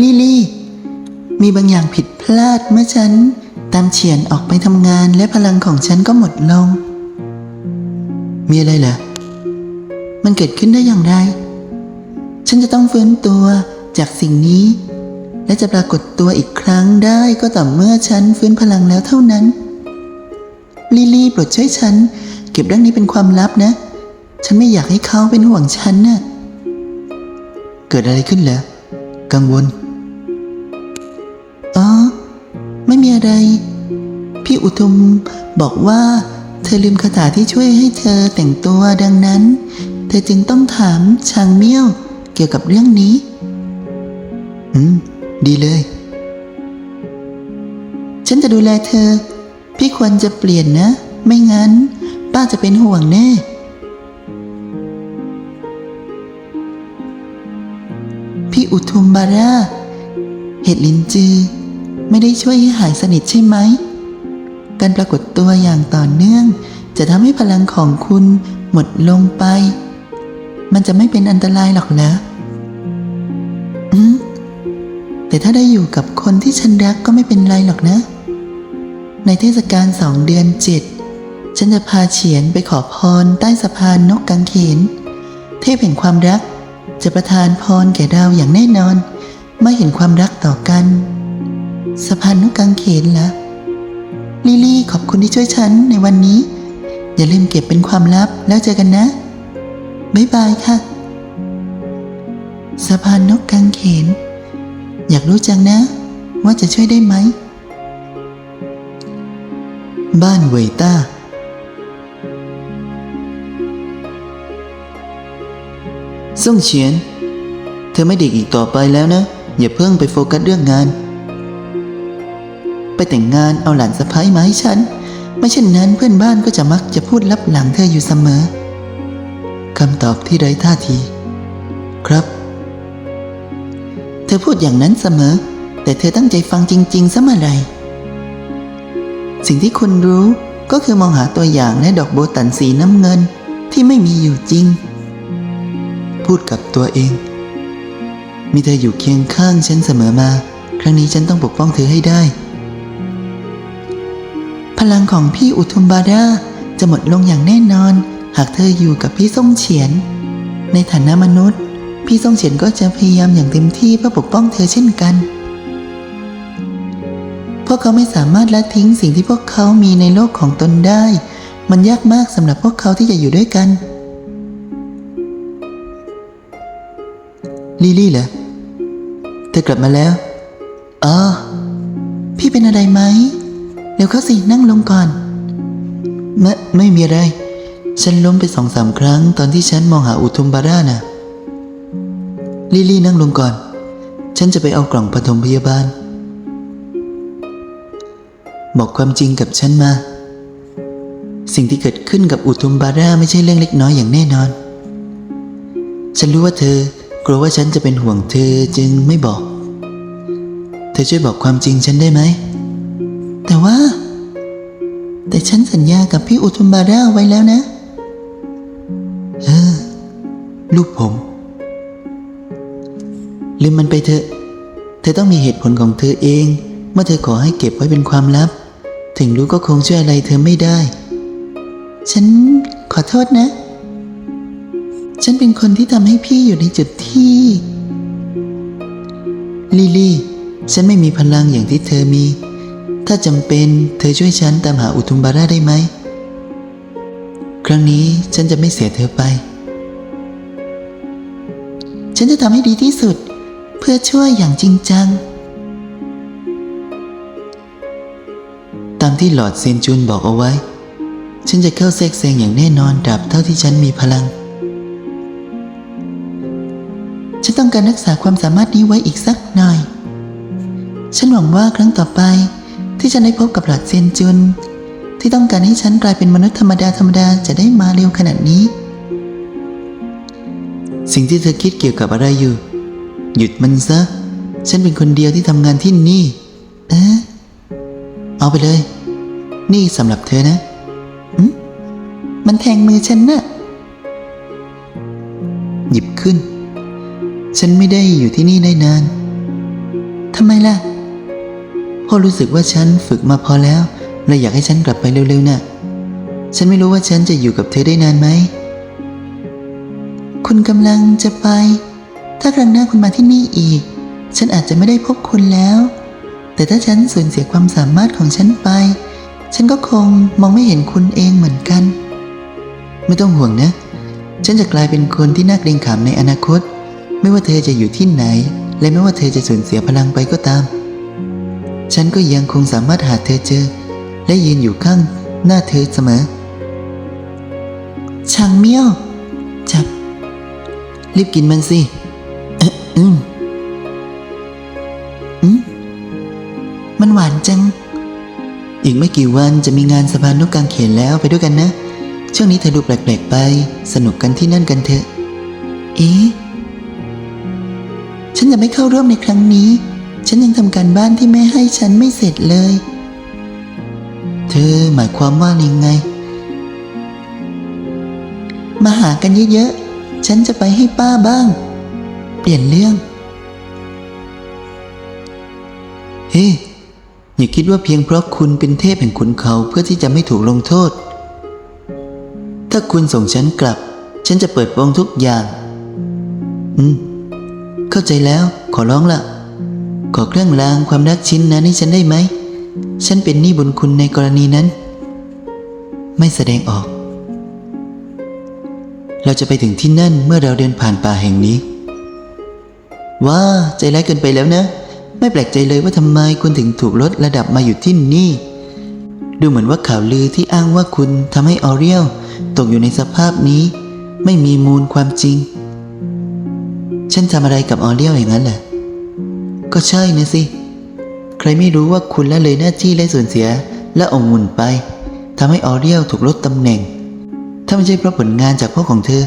ลิลี่ มีบางอย่างผิดพลาดเมื่อฉัน ตามเฉียนออกไปทำงานและพลังของฉันก็หมดลง มีอะไรเหรอ มันเกิดขึ้นได้อย่างไร ฉันจะต้องฟื้นตัวจากสิ่งนี้ และจะปรากฏตัวอีกครั้งได้ก็ต่อเมื่อฉันฟื้นพลังแล้วเท่านั้น ลิลี่โปรดช่วยฉัน เก็บเรื่องนี้เป็นความลับนะ ฉันไม่อยากให้เขาเป็นห่วงฉันน่ะเกิดอะไรขึ้นเหรอกังวล อะไร พี่อุทุมบอกว่า เธอลืมคาถาที่ช่วยให้เธอแต่งตัวดังนั้น เธอจึงต้องถามชางเมี่ยวเกี่ยวกับเรื่องนี้ อืม ดีเลย ฉันจะดูแลเธอ พี่ควรจะเปลี่ยนนะ ไม่งั้น ป้าจะเป็นห่วงแน่พี่อุทุมบาร่า เห็ดลินจือ ไม่ได้ช่วยให้หายสนิทใช่ไหม การปรากฏตัวอย่างต่อเนื่อง จะทำให้พลังของคุณหมดลงไป มันจะไม่เป็นอันตรายหรอกนะอืมแต่ถ้าได้อยู่กับคนที่ฉันรักก็ไม่เป็นไรหรอกนะ ในเทศกาลสองเดือนเจ็ดฉันจะพาเฉียนไปขอพรใต้สะพานนกกังเขน เทพแห่งความรัก จะประทานพรแก่เราอย่างแน่นอนไม่เห็นความรักต่อกัน สะพานนกกังเขนละลิลี่ขอบคุณที่ช่วยฉันในวันนี้ อย่าลืมเก็บเป็นความลับแล้วเจอกันนะบ๊ายบายค่ะ สะพานนกกังเขน อยากรู้จังนะ ว่าจะช่วยได้ไหม บ้านเวยต้าส่งเฉียน เธอไม่เด็กอีกต่อไปแล้วนะ อย่าเพิ่งไปโฟกัสเรื่องงาน แต่งงานเอาหลานสะพ้ายมาให้ฉัน ไม่เช่นนั้นเพื่อนบ้านก็จะมักจะพูดลับหลังเธออยู่เสมอคำตอบที่ไร้ท่าที ครับ เธอพูดอย่างนั้นเสมอ แต่เธอตั้งใจฟังจริงๆซะเมื่อไรสิ่งที่คุณรู้ก็คือมองหาตัวอย่างและดอกโบตันสีน้ำเงินที่ไม่มีอยู่จริง พูดกับตัวเอง มีเธออยู่เคียงข้างฉันเสมอมา ครั้งนี้ฉันต้องปกป้องเธอให้ได้ พลังของพี่อุทุมบาดาจะหมดลงอย่างแน่นอน หากเธออยู่กับพี่ส่งเฉียน ในฐานะมนุษย์ พี่ส่งเฉียนก็จะพยายามอย่างเต็มที่เพื่อปกป้องเธอเช่นกัน พวกเขาไม่สามารถละทิ้งสิ่งที่พวกเขามีในโลกของตนได้ มันยากมากสำหรับพวกเขาที่จะอยู่ด้วยกันลิลี่เหรอเธอกลับมาแล้วอ๋อพี่เป็นอะไรไหม ดี๋ยวเขาสินั่งลงก่อน ไม่ไม่มีอะไร ฉันล้มไปสองสามครั้งตอนที่ฉันมองหาอุทุมบาร่าน่ะ ลิลี่นั่งลงก่อน ฉันจะไปเอากล่องปฐมพยาบาล บอกความจริงกับฉันมา สิ่งที่เกิดขึ้นกับอุทุมบาร่าไม่ใช่เรื่องเล็กน้อยอย่างแน่นอน ฉันรู้ว่าเธอกลัวว่าฉันจะเป็นห่วงเธอจึงไม่บอก เธอช่วยบอกความจริงฉันได้ไหม แต่ว่า แต่ฉันสัญญากับพี่อุทุมบาร่าไว้แล้วนะ เออ ลูกผม ลืมมันไปเถอะ เธอต้องมีเหตุผลของเธอเอง เมื่อเธอขอให้เก็บไว้เป็นความลับ ถึงรู้ก็คงช่วยอะไรเธอไม่ได้ ฉันขอโทษนะ ฉันเป็นคนที่ทำให้พี่อยู่ในจุดที่ลิลี่ ฉันไม่มีพลังอย่างที่เธอมี ถ้าจำเป็นเธอช่วยฉันตามหาอุทุมบาราได้ไหม ครั้งนี้ฉันจะไม่เสียเธอไป ฉันจะทำให้ดีที่สุดเพื่อช่วยอย่างจริงจัง ตามที่หลอดเซนจูนบอกเอาไว้ ฉันจะเข้าแทรกแซงอย่างแน่นอนตราบเท่าที่ฉันมีพลัง ฉันต้องการรักษาความสามารถนี้ไว้อีกสักหน่อย ฉันหวังว่าครั้งต่อไป ที่ฉันได้พบกับหลอดเซียนจุน ที่ต้องการให้ฉันกลายเป็นมนุษย์ธรรมดาธรรมดาจะได้มาเร็วขนาดนี้ สิ่งที่เธอคิดเกี่ยวกับอะไรอยู่ หยุดมันซะ ฉันเป็นคนเดียวที่ทำงานที่นี่เอ๊ะเอาไปเลย นี่สำหรับเธอนะอืมมันแทงมือฉันนะ่ะหยิบขึ้น ฉันไม่ได้อยู่ที่นี่ได้นานทำไมล่ะ พ่อรู้สึกว่าฉันฝึกมาพอแล้วเลยอยากให้ฉันกลับไปเร็วๆน่ะ ฉันไม่รู้ว่าฉันจะอยู่กับเธอได้นานไหม คุณกำลังจะไป ถ้าครั้งหน้าคุณมาที่นี่อีก ฉันอาจจะไม่ได้พบคุณแล้ว แต่ถ้าฉันสูญเสียความสามารถของฉันไป ฉันก็คงมองไม่เห็นคุณเองเหมือนกัน ไม่ต้องห่วงนะ ฉันจะกลายเป็นคนที่น่าเกรงขามในอนาคต ไม่ว่าเธอจะอยู่ที่ไหน และไม่ว่าเธอจะสูญเสียพลังไปก็ตาม ฉันก็ยังคงสามารถหาเธอเจอ และยืนอยู่ข้างหน้าเธอเสมอช่างเมี่ยว จับ รีบกินมันสิเอะอืมอืมมันหวานจัง อีกไม่กี่วันจะมีงานสะพานนกกางเขนแล้วไปด้วยกันนะ ช่วงนี้เธอดูแปลกๆไป สนุกกันที่นั่นกันเถอะ เอ๊ะ ฉันจะไม่เข้าร่วมในครั้งนี้ ฉันยังทำการบ้านที่แม่ให้ฉันไม่เสร็จเลย เธอหมายความว่ายังไง มาหากันเยอะๆ ฉันจะไปให้ป้าบ้าง เปลี่ยนเรื่อง เฮ้อย่าคิดว่าเพียงเพราะคุณเป็นเทพแห่งขุนเขาเพื่อที่จะไม่ถูกลงโทษ ถ้าคุณส่งฉันกลับ ฉันจะเปิดโปงทุกอย่าง อืม เข้าใจแล้วขอร้องละ ขอเครื่องรางความรักชิ้นนั้นให้ฉันได้ไหม ฉันเป็นหนี้บุญคุณในกรณีนั้น ไม่แสดงออก เราจะไปถึงที่นั่นเมื่อเราเดินผ่านป่าแห่งนี้ ว้าใจร้ายเกินไปแล้วนะ ไม่แปลกใจเลยว่าทำไมคุณถึงถูกลดระดับมาอยู่ที่นี่ ดูเหมือนว่าข่าวลือที่อ้างว่าคุณทำให้ออเรียลตกอยู่ในสภาพนี้ ไม่มีมูลความจริง ฉันทำอะไรกับออเรียลอย่างนั้นเหรอ ก็ใช่นะสิ ใครไม่รู้ว่าคุณละเลยหน้าที่และสูญเสียและองุ่นไปทำให้ออเรียลถูกลดตำแหน่ง ถ้าไม่ใช่เพราะผลงานจากพ่อของเธอ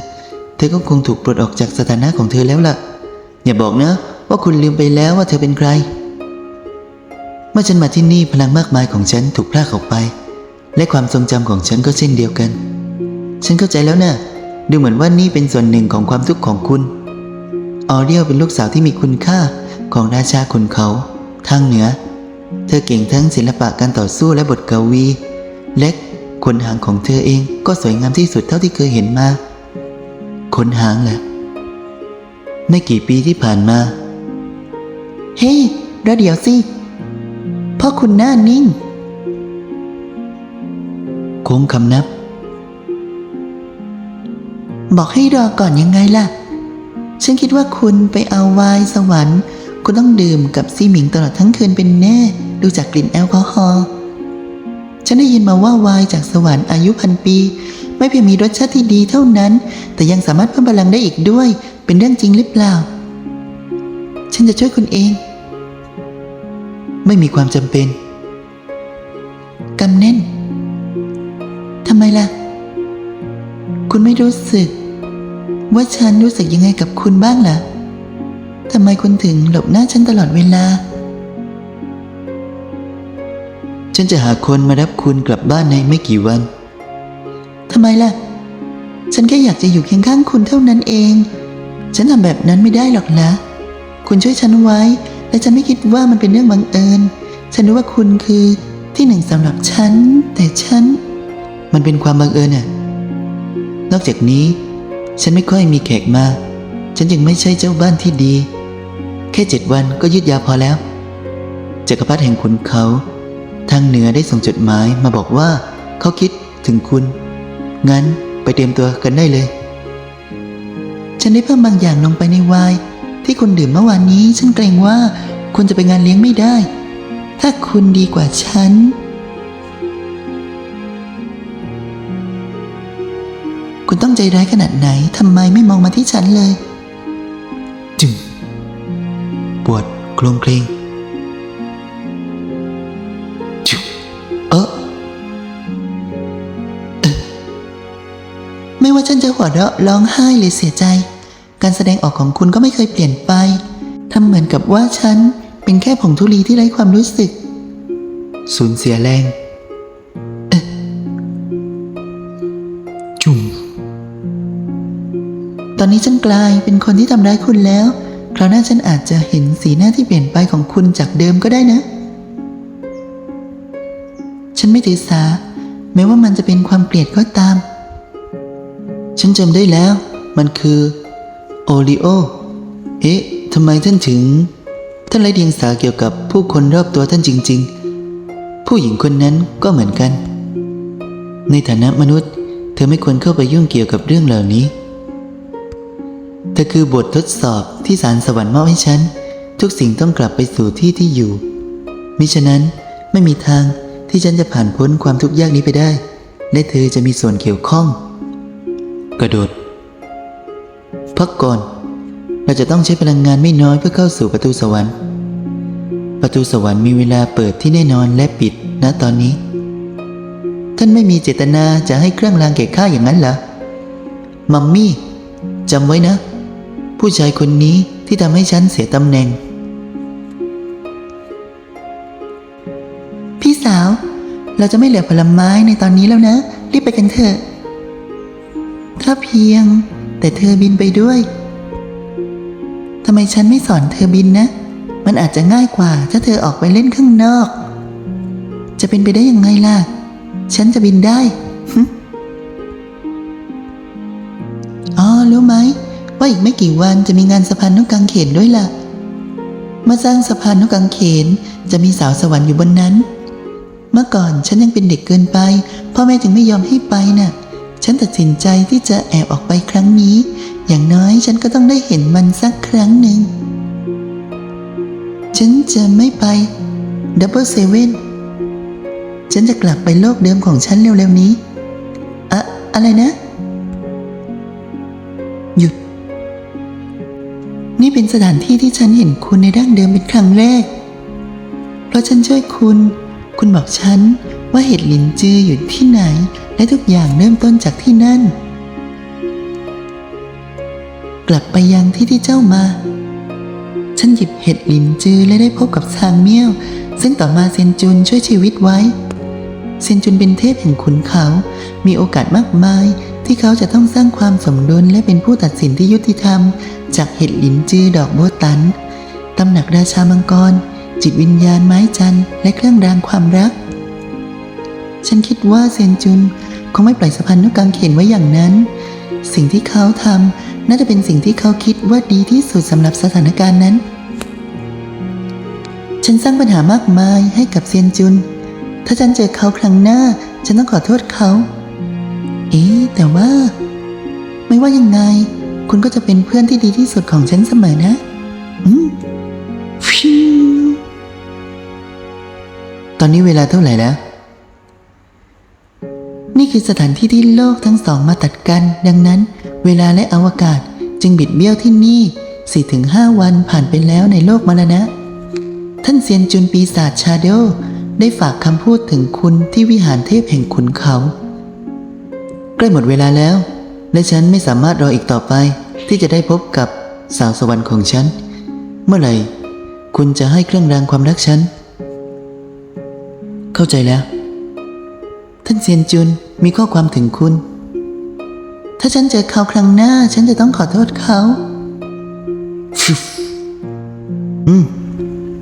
เธอก็คงถูกปลดออกจากสถานะของเธอแล้วล่ะ อย่าบอกนะว่าคุณลืมไปแล้วว่าเธอเป็นใคร เมื่อฉันมาที่นี่พลังมากมายของฉันถูกพรากออกไป และความทรงจำของฉันก็เช่นเดียวกัน ฉันเข้าใจแล้วนะดูเหมือนว่านี่เป็นส่วนหนึ่งของความทุกข์ของคุณ ออเรียลเป็นลูกสาวที่มีคุณค่า ของราชาขุนเขาทางเหนือ เธอเก่งทั้งศิลปะการต่อสู้และบทกวีและขนหางของเธอเองก็สวยงามที่สุดเท่าที่เคยเห็นมาขนหางแหละไม่กี่ปีที่ผ่านมา เฮ้ยรอเดี๋ยวสิพ่อคุณหน้านิ่งโค้งคำนับ บอกให้รอก่อนยังไงล่ะ ฉันคิดว่าคุณไปเอาไวน์สวรรค์ คุณต้องดื่มกับซีหมิงตลอดทั้งคืนเป็นแน่ ดูจากกลิ่นแอลกอฮอล์ฉันได้ยินมาว่าวน์จากสวรรค์อายุพันปี ไม่เพียงมีรสชาติที่ดีเท่านั้น แต่ยังสามารถเพิ่มพลังได้อีกด้วย เป็นเรื่องจริงหรือเปล่า ฉันจะช่วยคุณเอง ไม่มีความจำเป็นกำแน่นทำไมล่ะ คุณไม่รู้สึก ว่าฉันรู้สึกยังไงกับคุณบ้างล่ะ ทำไมคุณถึงหลบหน้าฉันตลอดเวลา ฉันจะหาคนมารับคุณกลับบ้านในไม่กี่วัน ทำไมล่ะ ฉันแค่อยากจะอยู่เคียงข้างคุณเท่านั้นเอง ฉันทำแบบนั้นไม่ได้หรอกนะ คุณช่วยฉันไว้ และฉันไม่คิดว่ามันเป็นเรื่องบังเอิญ ฉันรู้ว่าคุณคือที่หนึ่งสำหรับฉัน แต่ฉัน มันเป็นความบังเอิญน่ะ นอกจากนี้ ฉันไม่ค่อยมีแขกมา ฉันจึงไม่ใช่เจ้าบ้านที่ดี แค่เจ็ดวันก็ยืดยาวพอแล้วจักรพรรดิแห่งขุนเขาทางเหนือได้ส่งจดหมายมาบอกว่าเขาคิดถึงคุณ งั้นไปเตรียมตัวกันได้เลย ฉันได้เพิ่มบางอย่างลงไปในไวน์ที่คุณดื่มเมื่อวานนี้ ฉันเกรงว่าคุณจะไปงานเลี้ยงไม่ได้ ถ้าคุณดีกว่าฉัน คุณต้องใจร้ายขนาดไหนทำไมไม่มองมาที่ฉันเลย วดโครงเคลงจึงเออเอ่อไม่ว่าฉันจะหัวเราะร้องไห้หรือเสียใจ การแสดงออกของคุณก็ไม่เคยเปลี่ยนไปทำเหมือนกับว่าฉันเป็นแค่ผงธุลีที่ไร้ความรู้สึก สูญเสียแรงเอ๊ะจุ่มตอนนี้ฉันกลายเป็นคนที่ทำร้ายคุณแล้ว คราวหน้าฉันอาจจะเห็นสีหน้าที่เปลี่ยนไปของคุณจากเดิมก็ได้นะ ฉันไม่ถือสา แม้ว่ามันจะเป็นความเกลียดก็ตาม ฉันจำได้แล้ว มันคือโอริโอ เอ๊ะทำไมท่านถึง ท่านไร้เดียงสาเกี่ยวกับผู้คนรอบตัวท่านจริง ๆ ผู้หญิงคนนั้นก็เหมือนกัน ในฐานะมนุษย์ เธอไม่ควรเข้าไปยุ่งเกี่ยวกับเรื่องเหล่านี้ เธอคือบททดสอบที่สารสวรรค์มอบให้ฉัน ทุกสิ่งต้องกลับไปสู่ที่ที่อยู่ มิฉะนั้นไม่มีทางที่ฉันจะผ่านพ้นความทุกข์ยากนี้ไปได้ และเธอจะมีส่วนเกี่ยวข้อง กระโดด พักก่อน เราจะต้องใช้พลังงานไม่น้อยเพื่อเข้าสู่ประตูสวรรค์ ประตูสวรรค์มีเวลาเปิดที่แน่นอนและปิดณตอนนี้ ท่านไม่มีเจตนาจะให้เครื่องรางแก่ข้าอย่างนั้นเหรอ มัมมี่จำไว้นะ ผู้ชายคนนี้ที่ทำให้ฉันเสียตำแหน่ง พี่สาว เราจะไม่เหลือผลไม้ในตอนนี้แล้วนะ รีบไปกันเถอะถ้าเพียง แต่เธอบินไปด้วยทำไมฉันไม่สอนเธอบินนะ มันอาจจะง่ายกว่าถ้าเธอออกไปเล่นข้างนอก จะเป็นไปได้ยังไงล่ะ ฉันจะบินได้ ว่าอีกไม่กี่วันจะมีงานสะพานนกกางเขนด้วยล่ะมื่อสร้างสะพานนกกางเขนจะมีสาวสวรรค์อยู่บนนั้น เมื่อก่อนฉันยังเป็นเด็กเกินไปพ่อแม่จึงไม่ยอมให้ไปน่ะ ฉันตัดสินใจที่จะแอบออกไปครั้งนี้ อย่างน้อยฉันก็ต้องได้เห็นมันสักครั้งหนึ่ง ฉันจะไม่ไปดับเบิลเซเว่นฉันจะกลับไปโลกเดิมของฉันเร็วๆนี้อะอะไรนะ เป็นสถานที่ที่ฉันเห็นคุณในดั้งเดิมเป็นครั้งแรก เพราะฉันช่วยคุณ คุณบอกฉันว่าเห็ดหลินจืออยู่ที่ไหน และทุกอย่างเริ่มต้นจากที่นั่น กลับไปยังที่ที่เจ้ามา ฉันหยิบเห็ดหลินจือและได้พบกับซางเมี่ยว ซึ่งต่อมาเซนจุนช่วยชีวิตไว้ เซนจุนเป็นเทพแห่งขุนเขา มีโอกาสมากมาย ที่เขาจะต้องสร้างความสมดุลและเป็นผู้ตัดสินที่ยุติธรรม จากเห็ดหลินจือดอกโบตันตำหนักราชามังกร จิตวิญญาณไม้จันทร์และเครื่องรางความรัก ฉันคิดว่าเซียนจุนคงไม่ปล่อยสะพานนกกางเขนไว้อย่างนั้น สิ่งที่เขาทำน่าจะเป็นสิ่งที่เขาคิดว่าดีที่สุดสำหรับสถานการณ์นั้น ฉันสร้างปัญหามากมายให้กับเซียนจุน ถ้าฉันเจอเขาครั้งหน้า ฉันต้องขอโทษเขา อ๊ะแต่ว่า ไม่ว่ายังไง คุณก็จะเป็นเพื่อนที่ดีที่สุดของฉันเสมอนะ อืมฟิวตอนนี้เวลาเท่าไหร่แล้ว นี่คือสถานที่ที่โลกทั้งสองมาตัดกัน ดังนั้น เวลาและอวกาศจึงบิดเบี้ยวที่นี่4-5วันผ่านไปแล้วในโลกมรณะ ท่านเซียนจุนปีศาจชาโดได้ฝากคำพูดถึงคุณที่วิหารเทพแห่งขุนเขา ใกล้หมดเวลาแล้ว และฉันไม่สามารถรออีกต่อไป ที่จะได้พบกับสาวสวรรค์ของฉัน เมื่อไหร่ คุณจะให้เครื่องรางความรักฉัน เข้าใจแล้ว ท่านเซียนจุนมีข้อความถึงคุณ ถ้าฉันเจอเขาครั้งหน้า ฉันจะต้องขอโทษเขาฟิวอืม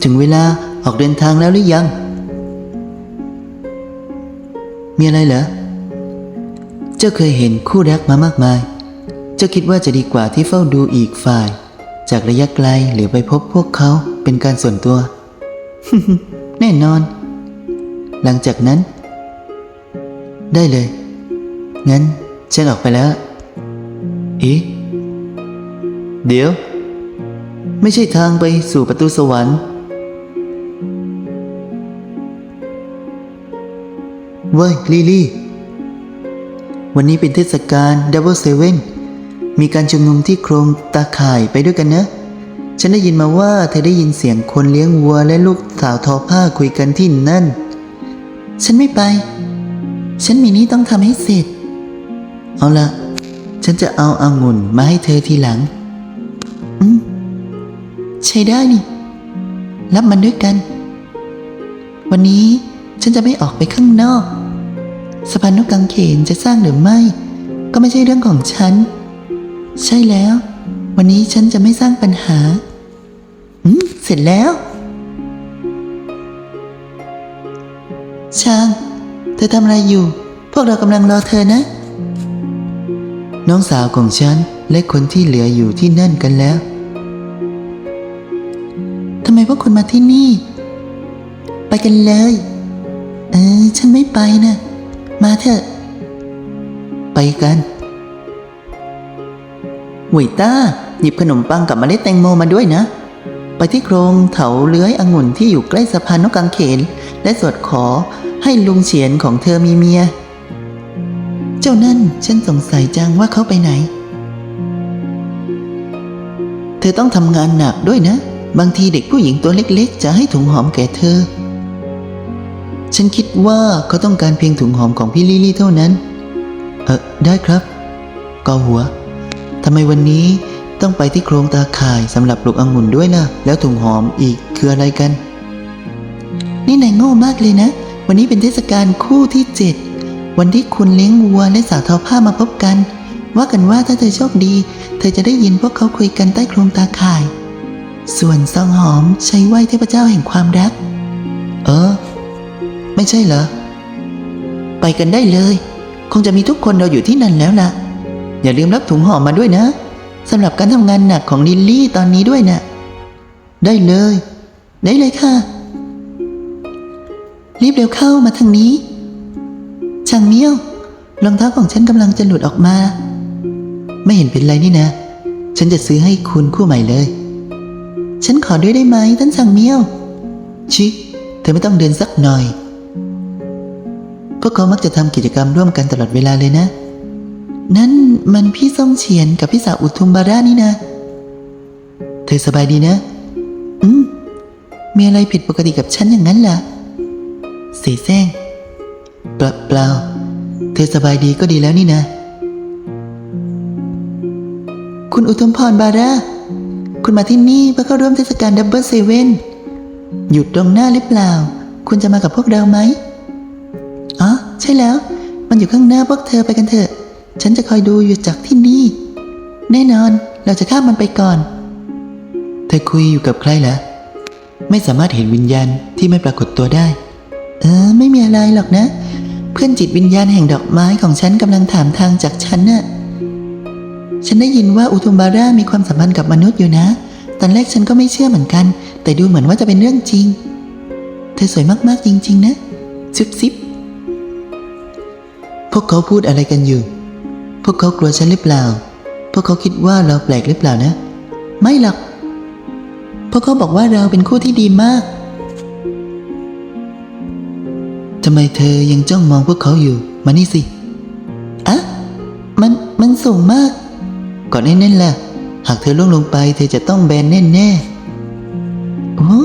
ถึงเวลาออกเดินทางแล้วหรือยัง มีอะไรเหรอเจ้าเคยเห็นคู่รักมามากมาย เจ้าคิดว่าจะดีกว่าที่เฝ้าดูอีกฝ่าย จากระยะไกลหรือไปพบพวกเขาเป็นการส่วนตัว แน่นอน หลังจากนั้น ได้เลย งั้นฉันออกไปแล้วเอ๊ะเดี๋ยว ไม่ใช่ทางไปสู่ประตูสวรรค์เว้ย ลิลี่ วันนี้เป็นเทศกาลดับเบิลเซเว่นมีการชุมนุมที่โครงตาข่ายไปด้วยกันนะฉันได้ยินมาว่าเธอได้ยินเสียงคนเลี้ยงวัวและลูกสาวทอผ้าคุยกันที่นั่น ฉันไม่ไป ฉันมีนี่ต้องทำให้เสร็จ เอาละฉันจะเอาอางุ่นมาให้เธอทีหลัง อืม ใช้ได้นี่ รับมันด้วยกัน วันนี้ฉันจะไม่ออกไปข้างนอก สะพานนกกังเขนจะสร้างหรือไม่ ก็ไม่ใช่เรื่องของฉัน ใช่แล้ว วันนี้ฉันจะไม่สร้างปัญหาอืมเสร็จแล้ว ช่าง เธอทำอะไรอยู่ พวกเรากำลังรอเธอนะ น้องสาวของฉันและคนที่เหลืออยู่ที่นั่นกันแล้วทำไมพวกคุณมาที่นี่ ไปกันเลย เออ ฉันไม่ไปนะ มาเถอะ ไปกันหวยต้า หยิบขนมปังกับเมล็ดแตงโมมาด้วยนะ ไปที่โครงเถาเลื้อยองุ่นที่อยู่ใกล้สะพานนกกางเขน และสวดขอให้ลุงเฉียนของเธอมีเมีย เจ้านั่นฉันสงสัยจังว่าเขาไปไหน เธอต้องทำงานหนักด้วยนะ บางทีเด็กผู้หญิงตัวเล็กๆ จะให้ถุงหอมแก่เธอ ฉันคิดว่าเขาต้องการเพียงถุงหอมของพี่ลิลี่เท่านั้น เออได้ครับเกาหัวทำไมวันนี้ต้องไปที่โครงตาข่ายสำหรับปลูกองุ่นด้วยล่ะแล้วถุงหอมอีกคืออะไรกัน นี่นายโง่มากเลยนะ วันนี้เป็นเทศกาลคู่ที่เจ็ดวันที่คุณเลี้ยงวัวและสาวทอผ้ามาพบกัน ว่ากันว่าถ้าเธอโชคดี เธอจะได้ยินพวกเขาคุยกันใต้โครงตาข่าย ส่วนซองหอมใช้ไหว้เทพเจ้าแห่งความรัก เออ ไม่ใช่เหรอ ไปกันได้เลย คงจะมีทุกคนเราอยู่ที่นั่นแล้วล่ะ อย่าลืมรับถุงห่อมาด้วยนะสำหรับการทำงานหนักของลิลลี่ตอนนี้ด้วยนะ่ะได้เลย ได้เลยค่ะ รีบเร็วเข้ามาทางนี้ ช่างเมี่ยวรองเท้าของฉันกำลังจะหลุดออกมา ไม่เห็นเป็นไรนี่นะ ฉันจะซื้อให้คุณคู่ใหม่เลย ฉันขอด้วยได้ไหมท่านช่างเมี่ยว ชิ เธอไม่ต้องเดินสักหน่อย พวกเขามักจะทำกิจกรรมร่วมกันตลอดเวลาเลยนะ นั่นมันพี่ส้มเฉียนกับพี่สาวอุทุมบาร่านี่นะ เธอสบายดีนะ อืม มีอะไรผิดปกติกับฉันอย่างนั้นล่ะ เสแสร้งเปล่าเปล่า เธอสบายดีก็ดีแล้วนี่นะ คุณอุทุมพรบาร่า คุณมาที่นี่เพื่อเข้าร่วมเทศกาลดับเบิลเซเว่นอยู่ตรงหน้าหรือเปล่า คุณจะมากับพวกเราไหม ช่แล้ว มันอยู่ข้างหน้าพวกเธอไปกันเถอะ ฉันจะคอยดูอยู่จากที่นี่ แน่นอนเราจะข้ามมันไปก่อน เธอคุยอยู่กับใครเหรอไม่สามารถเห็นวิญญาณที่ไม่ปรากฏตัวได้ เออ ไม่มีอะไรหรอกนะ เพื่อนจิตวิญญาณแห่งดอกไม้ของฉันกำลังถามทางจากฉันน่ะฉันได้ยินว่าอุทุมบาร่ามีความสัมพันธ์กับมนุษย์อยู่นะ ตอนแรกฉันก็ไม่เชื่อเหมือนกัน แต่ดูเหมือนว่าจะเป็นเรื่องจริง เธอสวยมากๆจริง ๆ นะ ซุบซิบ พวกเขาพูดอะไรกันอยู่ พวกเขากลัวฉันหรือเปล่า พวกเขาคิดว่าเราแปลกหรือเปล่านะ ไม่หรอก พวกเขาบอกว่าเราเป็นคู่ที่ดีมากทำไมเธอยังจ้องมองพวกเขาอยู่ มานี่สิอะมัน มันสูงมาก ก่อนแน่นๆล่ะ หากเธอล่วงลงไป เธอจะต้องแบนแน่ๆโอ้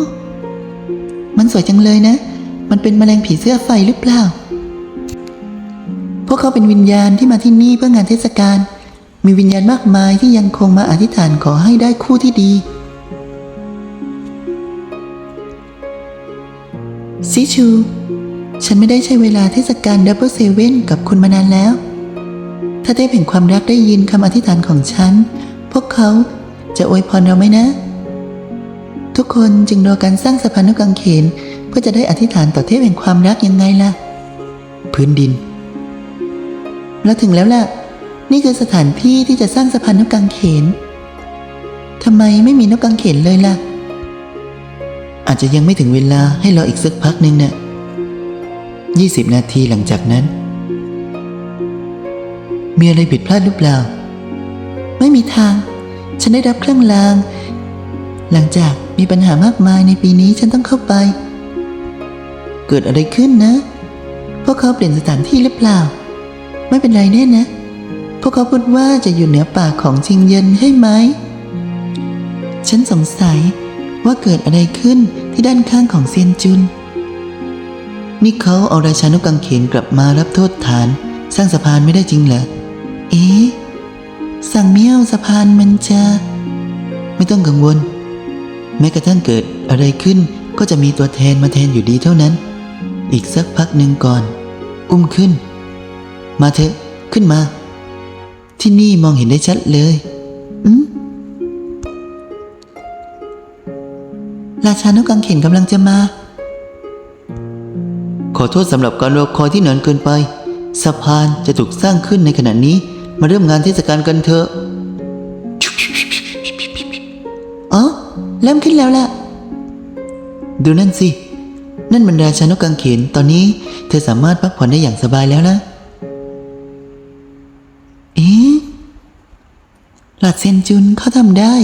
มันสวยจังเลยนะ มันเป็นแมลงผีเสื้อไฟหรือเปล่า พวกเขาเป็นวิญญาณที่มาที่นี่เพื่องานเทศกาล มีวิญญาณมากมายที่ยังคงมาอธิษฐานขอให้ได้คู่ที่ดี ซิชู ฉันไม่ได้ใช้เวลาเทศกาลดับเบิลเซเว่นกับคุณมานานแล้ว ถ้าเทพแห่งความรักได้ยินคำอธิษฐานของฉัน พวกเขาจะอวยพรเราไหมนะ ทุกคนจึงรอการสร้างสะพานนกกางเขนเพื่อจะได้อธิษฐานต่อเทพแห่งความรักยังไงล่ะ พื้นดิน เราถึงแล้วล่ะ นี่คือสถานที่ที่จะสร้างสะพานนกกางเขนทำไมไม่มีนกกางเขนเลยล่ะ อาจจะยังไม่ถึงเวลาให้รออีกสักพักหนึ่งนะ่ะยี่สิบนาทีหลังจากนั้น มีอะไรผิดพลาดหรือเปล่า ไม่มีทาง ฉันได้รับเครื่องราง หลังจากมีปัญหามากมายในปีนี้ฉันต้องเข้าไป เกิดอะไรขึ้นนะ พวกเขาเปลี่ยนสถานที่หรือเปล่า ไม่เป็นไรแน่นะ พวกเขาพูดว่าจะอยู่เหนือป่าของชิงเย็นให้ไหม ฉันสงสัยว่าเกิดอะไรขึ้นที่ด้านข้างของเซียนจุน นี่เขาเอาราชานุกังเขนกลับมารับโทษฐาน สร้างสะพานไม่ได้จริงเหรอ เอ๊ะ สั่งเมี่ยวสะพานมันจะ ไม่ต้องกังวล แม้กระทั่งเกิดอะไรขึ้นก็จะมีตัวแทนมาแทนอยู่ดีเท่านั้น อีกสักพักหนึ่งก่อน อุ้มขึ้น มาเถอะขึ้นมา ที่นี่มองเห็นได้ชัดเลย อืมราชานกกังเขนกำลังจะมา ขอโทษสำหรับการรอคอยที่นานเกินไป สะพานจะถูกสร้างขึ้นในขณะนี้ มาเริ่มงานเทศกาลกันเถอะอ๋อเริ่มขึ้นแล้วล่ะ ดูนั่นสิ นั่นมันราชานกกังเขนตอนนี้เธอสามารถพักผ่อนได้อย่างสบายแล้วนะ หลัดเซนจุนเขาทำได้